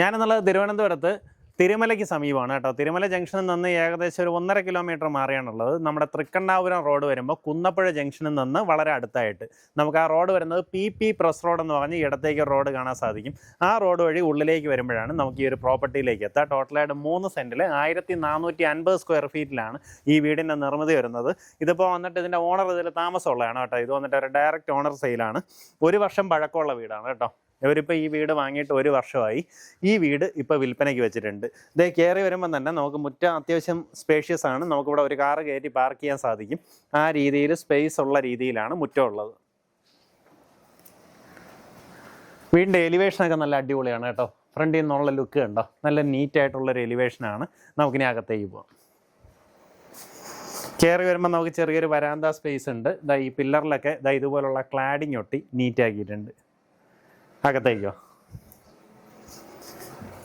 ഞാനെന്നുള്ളത് തിരുവനന്തപുരത്ത് തിരുമലയ്ക്ക് സമീപമാണ് കേട്ടോ. തിരുമല ജംഗ്ഷനിൽ നിന്ന് ഏകദേശം ഒരു ഒന്നര കിലോമീറ്റർ മാറിയാണുള്ളത്. നമ്മുടെ തൃക്കണ്ണാപുരം റോഡ് വരുമ്പോൾ കുന്നപ്പുഴ ജംഗ്ഷനിൽ നിന്ന് വളരെ അടുത്തായിട്ട്. നമുക്ക് ആ റോഡ് വരുന്നത് പി പി പ്രസ് റോഡ് എന്ന് പറഞ്ഞ് ഇടത്തേക്ക് റോഡ് കാണാൻ സാധിക്കും. ആ റോഡ് വഴി ഉള്ളിലേക്ക് വരുമ്പോഴാണ് നമുക്ക് ഈ ഒരു പ്രോപ്പർട്ടിയിലേക്ക് എത്താം. ടോട്ടലായിട്ട് മൂന്ന് സെന്റിൽ ആയിരത്തി നാനൂറ്റി അൻപത് സ്ക്വയർ ഫീറ്റിലാണ് ഈ വീടിന്റെ നിർമ്മിതി വരുന്നത്. ഇതിപ്പോൾ വന്നിട്ട് ഇതിന്റെ ഓണർ ഇതിൽ താമസമുള്ളതാണ് കേട്ടോ. ഇത് വന്നിട്ട് ഒരു ഡയറക്റ്റ് ഓണർ സെയിലാണ് ഒരു വർഷം പഴക്കമുള്ള വീടാണ് കേട്ടോ. ഇവരിപ്പോൾ ഈ വീട് വാങ്ങിയിട്ട് ഒരു വർഷമായി. ഈ വീട് ഇപ്പോൾ വിൽപ്പനയ്ക്ക് വെച്ചിട്ടുണ്ട്. ഇതേ കയറി വരുമ്പോൾ തന്നെ നമുക്ക് മുറ്റം അത്യാവശ്യം സ്പേഷ്യസ് ആണ്. നമുക്കിവിടെ ഒരു കാറ് കയറ്റി പാർക്ക് ചെയ്യാൻ സാധിക്കും. ആ രീതിയിൽ സ്പേസ് ഉള്ള രീതിയിലാണ് മുറ്റം ഉള്ളത്. വീടിന്റെ എലിവേഷനൊക്കെ നല്ല അടിപൊളിയാണ് കേട്ടോ. ഫ്രണ്ടിൽ നിന്നുള്ള ലുക്ക് കണ്ടോ? നല്ല നീറ്റായിട്ടുള്ളൊരു എലിവേഷനാണ് നമുക്കിനി അകത്തേക്ക് പോകാം കയറി വരുമ്പോൾ നമുക്ക് ചെറിയൊരു വരാന്ത സ്പേസ് ഉണ്ട്. ദാ ഈ പില്ലറിലൊക്കെ ഇതാ ഇതുപോലുള്ള ക്ലാഡിങ് ഒട്ടി നീറ്റ് ആക്കിയിട്ടുണ്ട്. അകത്തേക്കോ?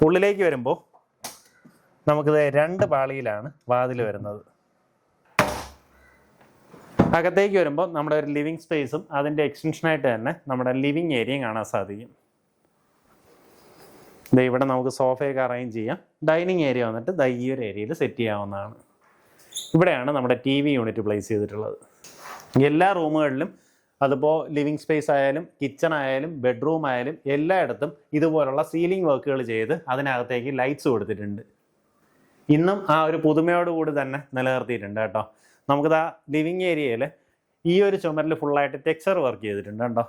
ഉള്ളിലേക്ക് വരുമ്പോൾ നമുക്കിത് രണ്ട് പാളിയിലാണ് വാതിൽ വരുന്നത്. അകത്തേക്ക് വരുമ്പോൾ നമ്മുടെ ഒരു ലിവിങ് സ്പേസും അതിന്റെ എക്സ്റ്റൻഷനായിട്ട് തന്നെ നമ്മുടെ ലിവിങ് ഏരിയയും കാണാൻ സാധിക്കും. ഇത് ഇവിടെ നമുക്ക് സോഫയൊക്കെ അറേഞ്ച് ചെയ്യാം. ഡൈനിങ് ഏരിയ വന്നിട്ട് ദാ ഈ ഒരു ഏരിയയിൽ സെറ്റ് ചെയ്യാവുന്നതാണ്. ഇവിടെയാണ് നമ്മുടെ ടി വി യൂണിറ്റ് പ്ലേസ് ചെയ്തിട്ടുള്ളത്. എല്ലാ റൂമുകളിലും അതിപ്പോൾ ലിവിങ് സ്പേസ് ആയാലും കിച്ചൺ ആയാലും ബെഡ്റൂം ആയാലും എല്ലായിടത്തും ഇതുപോലുള്ള സീലിംഗ് വർക്കുകൾ ചെയ്ത് അതിനകത്തേക്ക് ലൈറ്റ്സ് കൊടുത്തിട്ടുണ്ട്. ഇന്നും ആ ഒരു പുതുമയോടുകൂടി തന്നെ നിലനിർത്തിയിട്ടുണ്ട് കേട്ടോ. നമുക്കിത് ആ ലിവിങ് ഏരിയയിൽ ഈ ഒരു ചുമരിൽ ഫുള്ളായിട്ട് ടെക്സ്ചർ വർക്ക് ചെയ്തിട്ടുണ്ട് കേട്ടോ.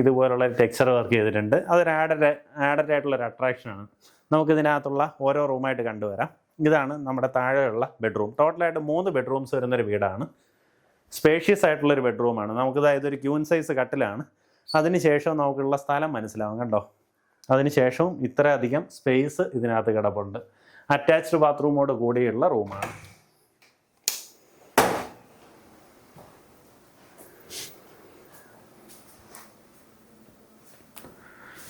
ഇതുപോലുള്ള ടെക്സ്ചർ വർക്ക് ചെയ്തിട്ടുണ്ട്. അതൊരു ആഡഡ് ആഡഡ് ആയിട്ടുള്ള ഒരു അട്രാക്ഷനാണ് നമുക്കിതിനകത്തുള്ള ഓരോ റൂമായിട്ട് കണ്ടുവരാം. ഇതാണ് നമ്മുടെ താഴെയുള്ള ബെഡ്റൂം ടോട്ടലായിട്ട് മൂന്ന് ബെഡ്റൂംസ് വരുന്നൊരു വീടാണ്. സ്പേഷ്യസ് ആയിട്ടുള്ളൊരു ബെഡ്റൂമാണ് നമുക്ക് അതായത് ഒരു ക്യൂൻ സൈസ് കട്ടിലാണ്. അതിനുശേഷം നമുക്കുള്ള സ്ഥലം മനസ്സിലാവും കണ്ടോ? അതിനുശേഷവും ഇത്രയധികം സ്പേസ് ഇതിനകത്ത് കിടപ്പുണ്ട്. അറ്റാച്ച്ഡ് ബാത്റൂമോട് കൂടിയുള്ള റൂമാണ്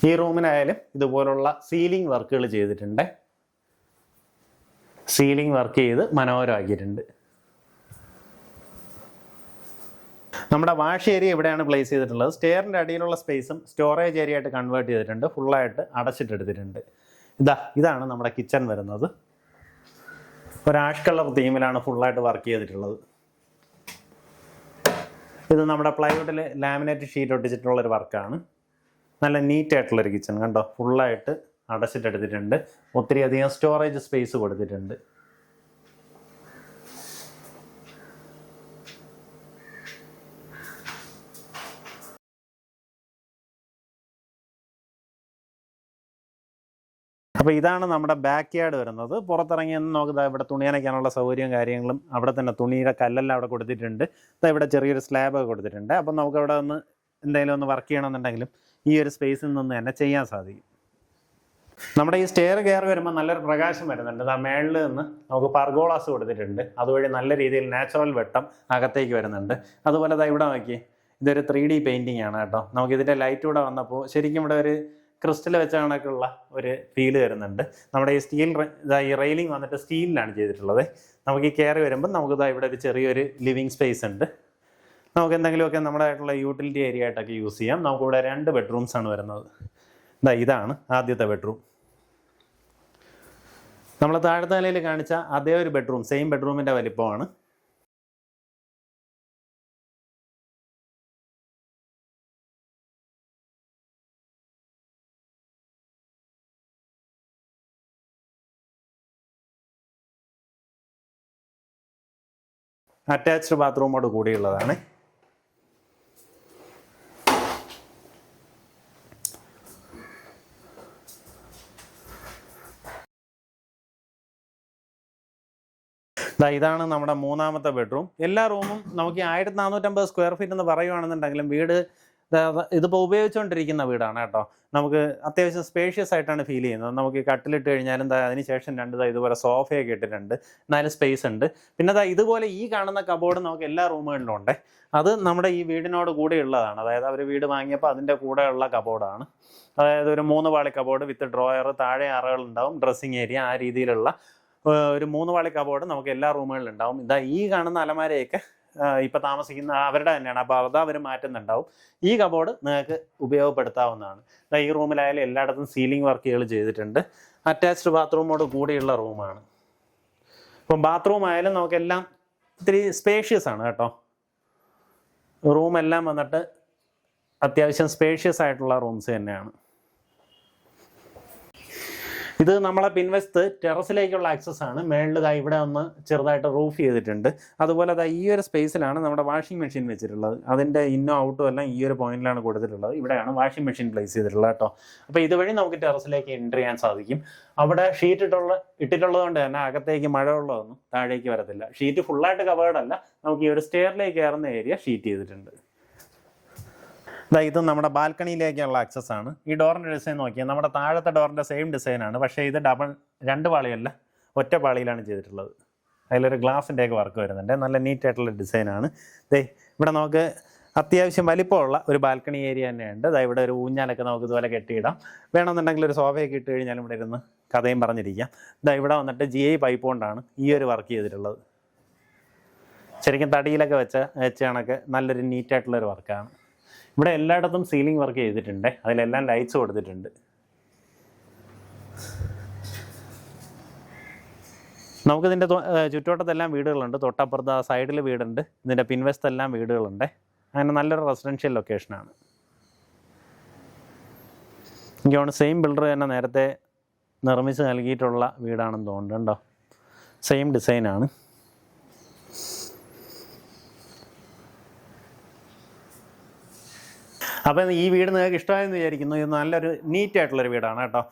ഈ റൂമിനായാലും ഇതുപോലുള്ള സീലിംഗ് വർക്കുകൾ ചെയ്തിട്ടുണ്ട്. സീലിംഗ് വർക്ക് ചെയ്ത് മനോഹരമാക്കിയിട്ടുണ്ട്. നമ്മുടെ വാഷ് ഏരിയ ഇവിടെയാണ് പ്ലേസ് ചെയ്തിട്ടുള്ളത്. സ്റ്റെയറിന്റെ അടിയിലുള്ള സ്പേസും സ്റ്റോറേജ് ഏരിയ ആയിട്ട് കൺവേർട്ട് ചെയ്തിട്ടുണ്ട്. ഫുള്ളായിട്ട് അടച്ചിട്ടെടുത്തിട്ടുണ്ട്. ഇതാ ഇതാണ് നമ്മുടെ കിച്ചൺ വരുന്നത്. ഒരു ആഷ് കളർ തീമിലാണ് ഫുള്ളായിട്ട് വർക്ക് ചെയ്തിട്ടുള്ളത്. ഇത് നമ്മുടെ പ്ലൈവുഡിൽ ലാമിനേറ്റ് ഷീറ്റ് ഒട്ടിച്ചിട്ടുള്ള ഒരു വർക്കാണ് നല്ല നീറ്റ് ആയിട്ടുള്ളൊരു കിച്ചൺ കണ്ടോ? ഫുള്ളായിട്ട് അടച്ചിട്ടെടുത്തിട്ടുണ്ട്. ഒത്തിരി അധികം സ്റ്റോറേജ് സ്പേസ് കൊടുത്തിട്ടുണ്ട്. അപ്പോൾ ഇതാണ് നമ്മുടെ ബാക്ക് യാർഡ് വരുന്നത്. പുറത്തിറങ്ങി നോക്കുക ഇവിടെ തുണി നനയ്ക്കാനുള്ള സൗകര്യവും കാര്യങ്ങളും അവിടെ തന്നെ തുണിയുടെ കല്ലെല്ലാം അവിടെ കൊടുത്തിട്ടുണ്ട്. ഇതാ ഇവിടെ ചെറിയൊരു സ്ലാബ് ഒക്കെ കൊടുത്തിട്ടുണ്ട്. അപ്പം നമുക്ക് അവിടെ ഒന്ന് എന്തെങ്കിലും ഒന്ന് വർക്ക് ചെയ്യണമെന്നുണ്ടെങ്കിലും ഈ ഒരു സ്പേസിൽ നിന്ന് തന്നെ ചെയ്യാൻ സാധിക്കും. നമ്മുടെ ഈ സ്റ്റെയർ കയറി വരുമ്പോൾ നല്ലൊരു പ്രകാശം വരുന്നുണ്ട്. ആ മേളിൽ നിന്ന് നമുക്ക് പർഗോളാസ് കൊടുത്തിട്ടുണ്ട്. അതുവഴി നല്ല രീതിയിൽ നാച്ചുറൽ വെട്ടം അകത്തേക്ക് വരുന്നുണ്ട്. അതുപോലെ ദാ ഇവിടെ നോക്കി ഇതൊരു ത്രീ ഡി പെയിന്റിങ് ആണ് കേട്ടോ. നമുക്ക് ഇതിന്റെ ലൈറ്റ് കൂടെ വന്നപ്പോൾ ശരിക്കും ഇവിടെ ഒരു ക്രിസ്റ്റൽ വെച്ച കണക്കുള്ള ഒരു ഫീൽ വരുന്നുണ്ട്. നമ്മുടെ ഈ സ്റ്റീൽ ഈ റെയിലിംഗ് വന്നിട്ട് സ്റ്റീലിലാണ് ചെയ്തിട്ടുള്ളത്. നമുക്ക് ഈ കയറി വരുമ്പോൾ നമുക്ക് ഇതാ ഇവിടെ ഒരു ചെറിയൊരു ലിവിങ് സ്പേസ് ഉണ്ട്. നമുക്ക് എന്തെങ്കിലുമൊക്കെ നമ്മുടെ ആയിട്ടുള്ള യൂട്ടിലിറ്റി ഏരിയ ആയിട്ടൊക്കെ യൂസ് ചെയ്യാം. നമുക്കിവിടെ രണ്ട് ബെഡ്റൂംസ് ആണ് വരുന്നത്. ഇതാ ഇതാണ് ആദ്യത്തെ ബെഡ്റൂം നമ്മൾ താഴത്തെ കാണിച്ച അതേ ഒരു ബെഡ്റൂം സെയിം ബെഡ്റൂമിന്റെ വലിപ്പമാണ്. അറ്റാച്ച്ഡ് ബാത്റൂമോട് കൂടിയുള്ളതാണ്. ദാ ഇതാണ് നമ്മുടെ മൂന്നാമത്തെ ബെഡ്റൂം എല്ലാ റൂമും നമുക്ക് ഈ ആയിരത്തി നാനൂറ്റമ്പത് സ്ക്വയർ ഫീറ്റ് എന്ന് പറയുവാണെന്നുണ്ടെങ്കിലും വീട് ഇതിപ്പോൾ ഉപയോഗിച്ചുകൊണ്ടിരിക്കുന്ന വീടാണ് കേട്ടോ. നമുക്ക് അത്യാവശ്യം സ്പേഷ്യസ് ആയിട്ടാണ് ഫീൽ ചെയ്യുന്നത്. നമുക്ക് കട്ടിലിട്ട് കഴിഞ്ഞാലും അതിന് ശേഷം രണ്ട് ഇതുപോലെ സോഫയൊക്കെ ഇട്ടിട്ടുണ്ട്. എന്നാലും സ്പേസ് ഉണ്ട്. പിന്നെ അതാ ഇതുപോലെ ഈ കാണുന്ന കബോർഡ് നമുക്ക് എല്ലാ റൂമുകളിലും ഉണ്ട്. അത് നമ്മുടെ ഈ വീടിനോട് കൂടെ ഉള്ളതാണ്. അതായത് അവർ വീട് വാങ്ങിയപ്പോൾ അതിന്റെ കൂടെയുള്ള കബോർഡാണ് അതായത് ഒരു മൂന്ന് പാളി കബോർഡ് വിത്ത് ഡ്രോയർ താഴെ അറകൾ ഉണ്ടാവും ഡ്രസ്സിങ് ഏരിയ ആ രീതിയിലുള്ള ഒരു മൂന്ന് പാളി കബോർഡ് നമുക്ക് എല്ലാ റൂമുകളിലും ഉണ്ടാവും. ഇതാ ഈ കാണുന്ന അലമാരയൊക്കെ ഇപ്പം താമസിക്കുന്ന അവരുടെ തന്നെയാണ്. അപ്പോൾ അത് അവർ മാറ്റുന്നുണ്ടാവും. ഈ കബോർഡ് നിങ്ങൾക്ക് ഉപയോഗപ്പെടുത്താവുന്നതാണ്. ഈ റൂമിലായാലും എല്ലായിടത്തും സീലിംഗ് വർക്കുകൾ ചെയ്തിട്ടുണ്ട്. അറ്റാച്ച്ഡ് ബാത്റൂമോട് കൂടിയുള്ള റൂമാണ്. ഇപ്പം ബാത്റൂം ആയാലും നമുക്കെല്ലാം ഇത്തിരി സ്പേഷ്യസ് ആണ് കേട്ടോ. റൂമെല്ലാം വന്നിട്ട് അത്യാവശ്യം സ്പേഷ്യസ് ആയിട്ടുള്ള റൂംസ് തന്നെയാണ്. ഇത് നമ്മളെ പിൻവശത്ത് ടെറസിലേക്കുള്ള ആക്സസ് ആണ്. മേളിൽ ദാ ഇവിടെ ഒന്ന് ചെറുതായിട്ട് റൂഫ് ചെയ്തിട്ടുണ്ട്. അതുപോലെ ദാ ഈ ഒരു സ്പേസിലാണ് നമ്മുടെ വാഷിംഗ് മെഷീൻ വെച്ചിട്ടുള്ളത്. അതിന്റെ ഇന്നോ ഔട്ടോ എല്ലാം ഈ ഒരു പോയിന്റിലാണ് കൊടുത്തിട്ടുള്ളത്. ഇവിടെയാണ് വാഷിംഗ് മെഷീൻ പ്ലേസ് ചെയ്തിട്ടുള്ളത് കേട്ടോ. അപ്പോൾ ഇതുവഴി നമുക്ക് ടെറസിലേക്ക് എന്റർ ചെയ്യാൻ സാധിക്കും. അവിടെ ഷീറ്റ് ഇട്ടുള്ള ഇട്ടിട്ടുള്ളത് കൊണ്ട് തന്നെ അകത്തേക്ക് മഴ ഉള്ളതൊന്നും താഴേക്ക് വരത്തില്ല. ഷീറ്റ് ഫുള്ളായിട്ട് കവേർഡല്ല നമുക്ക് ഈ ഒരു സ്റ്റെയറിലേക്ക് കയറുന്ന ഏരിയ ഷീറ്റ് ചെയ്തിട്ടുണ്ട്. ഇതാ ഇത് നമ്മുടെ ബാൽക്കണിയിലേക്കുള്ള ആക്സസ് ആണ്. ഈ ഡോറിന്റെ ഡിസൈൻ നോക്കിയാൽ നമ്മുടെ താഴത്തെ ഡോറിന്റെ സെയിം ഡിസൈനാണ് പക്ഷേ ഇത് ഡബിൾ രണ്ട് പാളിയല്ല ഒറ്റ പാളിയിലാണ് ചെയ്തിട്ടുള്ളത്. അതിലൊരു ഗ്ലാസിന്റെ ഒക്കെ വർക്ക് വരുന്നുണ്ട്. നല്ല നീറ്റ് ആയിട്ടുള്ള ഡിസൈനാണ് ദേ ഇവിടെ നമുക്ക് അത്യാവശ്യം വലിപ്പമുള്ള ഒരു ബാൽക്കണി ഏരിയ തന്നെയുണ്ട്. ദാ ഇവിടെ ഒരു ഊഞ്ഞാലൊക്കെ നമുക്ക് ഇതുപോലെ കെട്ടിയിടാം. വേണമെന്നുണ്ടെങ്കിൽ ഒരു സോഫയൊക്കെ ഇട്ട് കഴിഞ്ഞാലും ഇവിടെ ഇരുന്ന് കഥയും പറഞ്ഞിരിക്കാം. ഇതാ ഇവിടെ വന്നിട്ട് ജി ഐ പൈപ്പ് കൊണ്ടാണ് ഈ ഒരു വർക്ക് ചെയ്തിട്ടുള്ളത്. ശരിക്കും തടിയിലൊക്കെ വെച്ച വെച്ച കണക്ക് നല്ലൊരു നീറ്റായിട്ടുള്ളൊരു വർക്കാണ് ഇവിടെ എല്ലായിടത്തും സീലിംഗ് വർക്ക് ചെയ്തിട്ടുണ്ട്. അതിലെല്ലാം ലൈറ്റ്സ് കൊടുത്തിട്ടുണ്ട്. നമുക്കിതിന്റെ ചുറ്റോട്ടത്തെല്ലാം വീടുകളുണ്ട്. തൊട്ടപ്പുറത്ത് ആ സൈഡിൽ വീടുണ്ട്. ഇതിന്റെ പിൻവശത്തെല്ലാം വീടുകളുണ്ട്. അങ്ങനെ നല്ലൊരു റെസിഡൻഷ്യൽ ലൊക്കേഷനാണ് എനിക്ക് സെയിം ബിൽഡർ തന്നെ നേരത്തെ നിർമ്മിച്ച് നൽകിയിട്ടുള്ള വീടാണെന്ന് തോന്നുന്നുണ്ടോ സെയിം ഡിസൈനാണ് അപ്പം ഈ വീട് നിങ്ങൾക്ക് ഇഷ്ടമായെന്ന് വിചാരിക്കുന്നു. ഇത് നല്ലൊരു നീറ്റായിട്ടുള്ളൊരു വീടാണ് കേട്ടോ.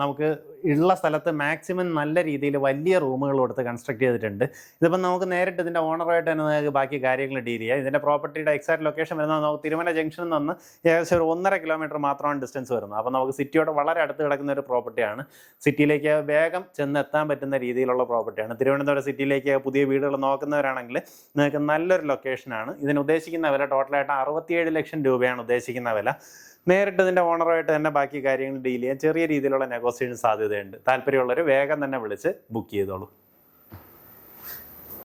നമുക്ക് ഉള്ള സ്ഥലത്ത് മാക്സിമം നല്ല രീതിയിൽ വലിയ റൂമുകൾ കൊടുത്ത് കൺസ്ട്രക്ട് ചെയ്തിട്ടുണ്ട്. ഇതിപ്പം നമുക്ക് നേരിട്ട് ഇതിന്റെ ഓണറായിട്ട് തന്നെ നിങ്ങൾക്ക് ബാക്കി കാര്യങ്ങൾ ഡീൽ ചെയ്യാം. ഇതിന്റെ പ്രോപ്പർട്ടിയുടെ എക്സാക്ട് ലൊക്കേഷൻ വരുന്നത് നമുക്ക് തിരുമല ജംഗ്ഷനിൽ നിന്ന് ഏകദേശം ഒരു ഒന്നര കിലോമീറ്റർ മാത്രമാണ് ഡിസ്റ്റൻസ് വരുന്നത്. അപ്പോൾ നമുക്ക് സിറ്റിയോട് വളരെ അടുത്ത് കിടക്കുന്ന ഒരു പ്രോപ്പർട്ടിയാണ് സിറ്റിയിലേക്ക് വേഗം ചെന്നെത്താൻ പറ്റുന്ന രീതിയിലുള്ള പ്രോപ്പർട്ടിയാണ് തിരുവനന്തപുരം സിറ്റിയിലേക്ക് പുതിയ വീടുകൾ നോക്കുന്നവരാണെങ്കിൽ നിങ്ങൾക്ക് നല്ലൊരു ലൊക്കേഷനാണ് ഇതിന് ഉദ്ദേശിക്കുന്ന വില ടോട്ടലായിട്ട് അറുപത്തിയേഴ് ലക്ഷം രൂപയാണ് ഉദ്ദേശിക്കുന്ന വില. നേരിട്ട് ഇതിന്റെ ഓണറുമായിട്ട് തന്നെ ബാക്കി കാര്യങ്ങൾ ഡീൽ ചെയ്യാൻ ചെറിയ രീതിയിലുള്ള നെഗോസിയേഷൻ സാധ്യതയുണ്ട്. താല്പര്യമുള്ളവർ വേഗം തന്നെ വിളിച്ച് ബുക്ക് ചെയ്തോളൂ.